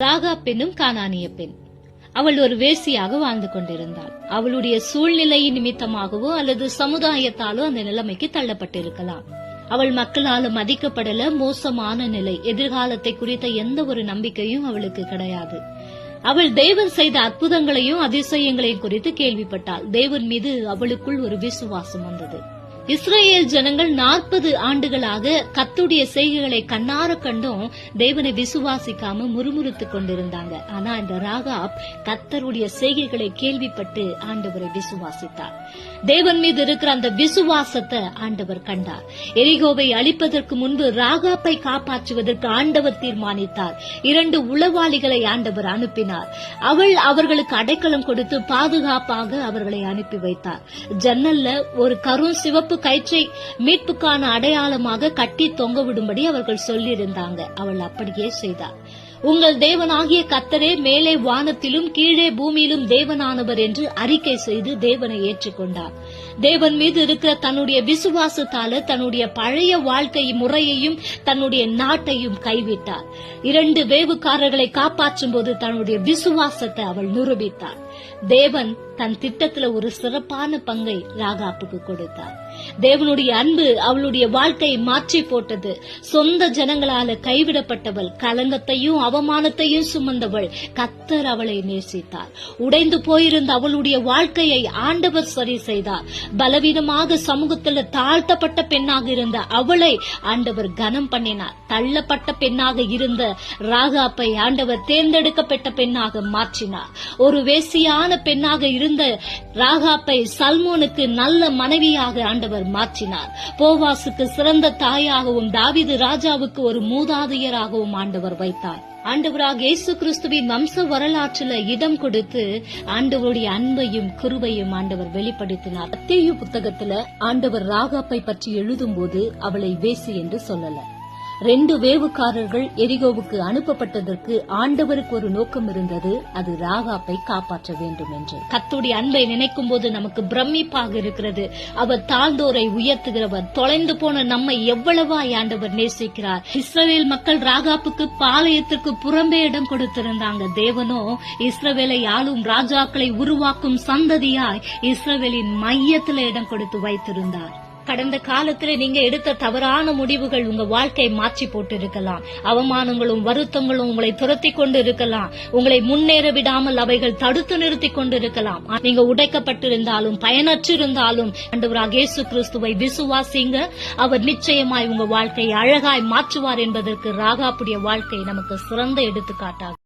ராகா பெண்ணும் கானானிய பெண். அவள் ஒரு வேசியாக வாழ்ந்து கொண்டிருந்தாள். அவளுடைய சூழ்நிலையின் நிமித்தமாகவோ அல்லது சமுதாயத்தாலோ அந்த நிலைமைக்கு தள்ளப்பட்டிருக்கலாம். அவள் மக்களால் மதிக்கப்படல மோசமான நிலை எதிர்காலத்தை குறித்த எந்த ஒரு நம்பிக்கையும் அவளுக்கு கிடையாது. அவள் தேவன் செய்த அற்புதங்களையும் அதிசயங்களையும் குறித்து கேள்விப்பட்டாள். தேவன் மீது அவளுக்குள் ஒரு விசுவாசம் வந்தது. இஸ்ரேல் ஜனங்கள் நாற்பது ஆண்டுகளாக கத்துடைய செய்கைகளை கண்ணார கண்டும் தேவனை விசுவாசிக்காம முறுமுறுத்துக் கொண்டிருந்தாங்க. ஆனா இந்த ராகாப் கத்தருடைய செய்கைகளை கேள்விப்பட்டு ஆண்டவரை விசுவாசித்தார். தேவன் மீது இருக்கிற அந்த விசுவாசத்தை ஆண்டவர் கண்டார். எரிகோவை அழிப்பதற்கு முன்பு ராகாப்பை காப்பாற்றுவதற்கு ஆண்டவர் தீர்மானித்தார். இரண்டு உளவாளிகளை ஆண்டவர் அனுப்பினார். அவள் அவர்களுக்கு அடைக்கலம் கொடுத்து பாதுகாப்பாக அவர்களை அனுப்பி வைத்தார். ஜன்னல்ல ஒரு கரும் சிவப்பு கயிற்றை மீட்புக்கான அடையாளமாக கட்டி தொங்க விடும்படி அவர்கள் சொல்லியிருந்தாங்க. அவள் அப்படியே செய்தார் உங்கள் தேவனாகிய கத்தரே மேலே வானத்திலும் கீழே பூமியிலும் தேவனானவர் என்று அறிக்கை செய்து தேவனை ஏற்றுக்கொண்டார் தேவன் மீது இருக்கிற தன்னுடைய விசுவாசத்தால தன்னுடைய பழைய வாழ்க்கை முறையையும் தன்னுடைய நாட்டையும் கைவிட்டார். இரண்டு வேவுக்காரர்களை காப்பாற்றும் போது தன்னுடைய விசுவாசத்தை அவள் நிரூபித்தார் தேவன் தன் திட்டத்துல ஒரு சிறப்பான பங்கை ராகாப்புக்கு கொடுத்தார். தேவனுடைய அன்பு அவளுடைய வாழ்க்கையை மாற்றி போட்டது. சொந்த ஜனங்களால கைவிடப்பட்டவள் கலங்கத்தையும் அவமானத்தையும் சுமந்தவள் கத்தர் அவளை நேசித்தார். உடைந்து போயிருந்த அவளுடைய வாழ்க்கையை ஆண்டவர் சரி செய்தார். பலவீனமாக சமூகத்தில் தாழ்த்தப்பட்ட பெண்ணாக இருந்த அவளை ஆண்டவர் கனம் பண்ணினார். தள்ளப்பட்ட பெண்ணாக இருந்த ராகாப்பை ஆண்டவர் தேர்ந்தெடுக்கப்பட்ட பெண்ணாக மாற்றினார். ஒரு வேசியான பெண்ணாக இருந்த ராகாப்பை சல்மோனுக்கு நல்ல மனைவியாக ஆண்டவர் மாற்றினார். போவாசுக்கு சிறந்த தாயாகவும் தாவிது ராஜாவுக்கு ஒரு மூதாதையராகவும் ஆண்டவர் வைத்தார். ஆண்டவராக இயேசு கிறிஸ்துவின் வம்ச வரலாற்றுல இடம் கொடுத்து ஆண்டவருடைய அன்பையும் கிருபையும் ஆண்டவர் வெளிப்படுத்தினார். அத்தேயு புத்தகத்துல ஆண்டவர் ராகாப்பை பற்றி எழுதும் போது அவளை வேசி என்று சொல்லல. ரெண்டு வேவுக்காரர்கள் எரிகோவுக்கு அனுப்பப்பட்டதற்கு ஆண்டவருக்கு ஒரு நோக்கம் இருந்தது அது ராகாப்பை காப்பாற்ற வேண்டும் என்று கத்துடைய அன்பை நினைக்கும் போது நமக்கு பிரமிப்பாக இருக்கிறது. அவர் தாழ்ந்தோரை உயர்த்துகிறவர் தொலைந்து போன நம்மை எவ்வளவா ஆண்டவர் நேசிக்கிறார். இஸ்ரவேல் மக்கள் ராகாப்புக்கு பாளையத்திற்கு புறம்பே இடம் கொடுத்திருந்தாங்க. தேவனோ இஸ்ரவேலை ஆளும் ராஜாக்களை உருவாக்கும் சந்ததியாய் இஸ்ரவேலின் மையத்தில் இடம் கொடுத்து வைத்திருந்தார். கடந்த காலத்துல நீங்க எடுத்த தவறான முடிவுகள் உங்க வாழ்க்கையை மாற்றி போட்டு இருக்கலாம் அவமானங்களும் வருத்தங்களும் உங்களை துரத்தி கொண்டு இருக்கலாம் உங்களை முன்னேற விடாமல் அவைகள் தடுத்து நிறுத்தி கொண்டு இருக்கலாம் நீங்க உடைக்கப்பட்டிருந்தாலும் பயனற்றிருந்தாலும் ஆண்டவராக இயேசு கிறிஸ்துவை விசுவாசிங்க. அவர் நிச்சயமாய் உங்க வாழ்க்கையை அழகாய் மாற்றுவார் என்பதற்கு ராகாப்புடைய வாழ்க்கை நமக்கு சிறந்த எடுத்துக்காட்டாகும்.